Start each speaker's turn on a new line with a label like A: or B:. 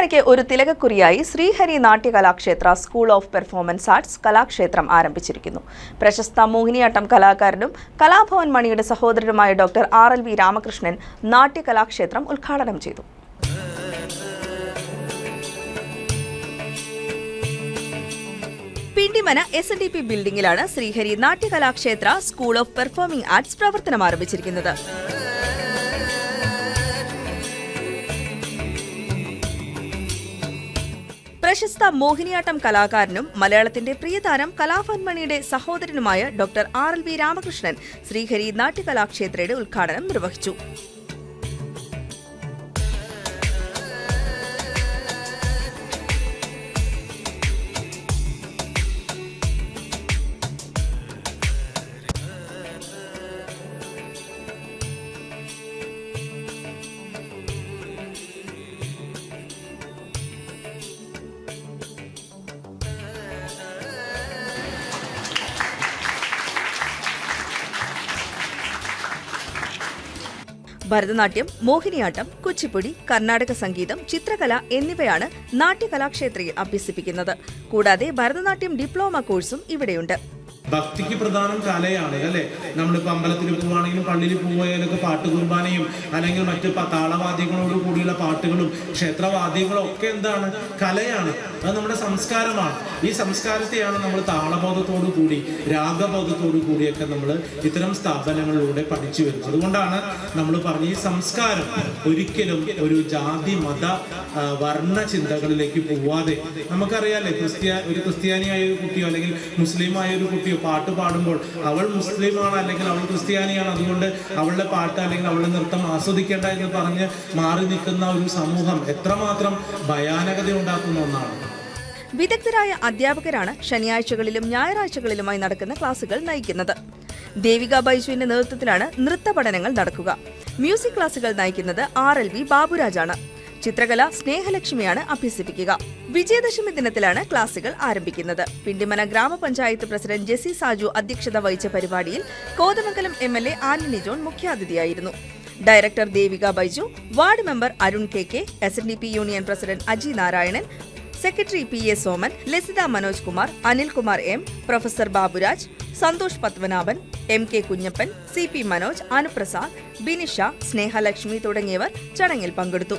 A: പിണ്ടിമനയ്ക്ക് ഒരു തിലകക്കുറിയായി Srihari Natyakalakshetra school of performance arts Kalakshetra ആരംഭിച്ചിരിക്കുന്നു. പ്രശസ്ത മോഹിനിയാട്ടം കലാകാരനും കലാഭവൻ മണിയുടെ സഹോദരനുമായ doctor R L V Ramakrishnan Natyakalakshetram ഉദ്ഘാടനം ചെയ്തു. Pindimana S N D P ബിൽഡിംഗിലാണ് Srihari Natyakalakshetra school of performing arts പ്രവർത്തനം ആരംഭിച്ചിരിക്കുന്നത്. പ്രശസ്ത മോഹിനിയാട്ടം കലാകാരനും മലയാളത്തിന്റെ പ്രിയതാരം കലാഭവൻ മണിയുടെ സഹോദരനുമായ doctor R L V Ramakrishnan Sreehari നാട്യകലാക്ഷേത്രയുടെ ഉദ്ഘാടനം നിർവഹിച്ചു. ഭരതനാട്യം മോഹിനിയാട്ടം കുച്ചിപ്പുടി കർണാടക സംഗീതം ചിത്രകല എന്നിവയാണ് നാട്യകലാക്ഷേത്രയിൽ അഭ്യസിപ്പിക്കുന്നത്. കൂടാതെ ഭരതനാട്യം ഡിപ്ലോമ കോഴ്സും ഇവിടെയുണ്ട്.
B: ഭക്തിക്ക് പ്രധാനം കലയാണ് അല്ലെ? നമ്മളിപ്പോ അമ്പലത്തിൽ പോവുകയാണെങ്കിലും പള്ളിയിൽ പോവുകയാലൊക്കെ പാട്ട് കുർബാനയും അല്ലെങ്കിൽ മറ്റു താളവാദ്യങ്ങളോട് കൂടിയുള്ള പാട്ടുകളും ക്ഷേത്രവാദ്യങ്ങളും ഒക്കെ എന്താണ്? കലയാണ്. അത് നമ്മുടെ സംസ്കാരമാണ്. ഈ സംസ്കാരത്തെയാണ് നമ്മൾ താളബോധത്തോടു കൂടി രാഗബോധത്തോടു കൂടിയൊക്കെ നമ്മൾ ഇത്തരം സ്ഥാപനങ്ങളിലൂടെ പഠിച്ചു വരുന്നത്. അതുകൊണ്ടാണ് നമ്മൾ പറഞ്ഞ ഈ സംസ്കാരം ഒരിക്കലും ഒരു ജാതി മത വർണ ചിന്തകളിലേക്ക് പോവാതെ നമുക്കറിയാലേ ക്രിസ്ത്യ ഒരു ക്രിസ്ത്യാനിയായ ഒരു കുട്ടിയോ അല്ലെങ്കിൽ മുസ്ലിമായ ഒരു കുട്ടിയോ പാട്ട് പാടുമ്പോൾ അവൾ മുസ്ലിമാണ് അല്ലെങ്കിൽ അവൾ ക്രിസ്ത്യാനിയാണ്. അതുകൊണ്ട് അവളുടെ പാട്ട് അല്ലെങ്കിൽ അവളുടെ നൃത്തം ആസ്വദിക്കേണ്ട എന്ന് പറഞ്ഞ് മാറി നിൽക്കുന്ന ഒരു സമൂഹം എത്രമാത്രം ഭയാനകത ഉണ്ടാക്കുന്ന ഒന്നാണ്.
A: വിദഗ്ധരായ അധ്യാപകരാണ് ശനിയാഴ്ചകളിലും ഞായറാഴ്ചകളിലുമായി നടക്കുന്ന ക്ലാസുകൾ നയിക്കുന്നത്. ദേവിക ബൈജുവിന്റെ നേതൃത്വത്തിലാണ് നൃത്ത പഠനങ്ങൾ നടക്കുക. മ്യൂസിക് ക്ലാസുകൾ നയിക്കുന്നത് ആർ എൽ വി ബാബുരാജാണ്. ചിത്രകല സ്നേഹലക്ഷ്മിയാണ് അഭ്യസിപ്പിക്കുക. വിജയദശമി ദിനത്തിലാണ് ക്ലാസുകൾ ആരംഭിക്കുന്നത്. പിണ്ടിമന ഗ്രാമപഞ്ചായത്ത് പ്രസിഡന്റ് ജെസി സാജു അധ്യക്ഷത വഹിച്ച പരിപാടിയിൽ Kothamangalam M L A Antony John മുഖ്യാതിഥിയായിരുന്നു. Director Devika Baiju ward member Arun K K S N D P union president Aji Narayanan secretary P A Soman Lasitha Manoj Kumar Anilkumar M professor Baburaj Santhosh Padmanabhan M K Kunjappan C P Manoj Anuprasad Binisha Snehalakshmi തുടങ്ങിയവർ ചടങ്ങിൽ പങ്കെടുത്തു.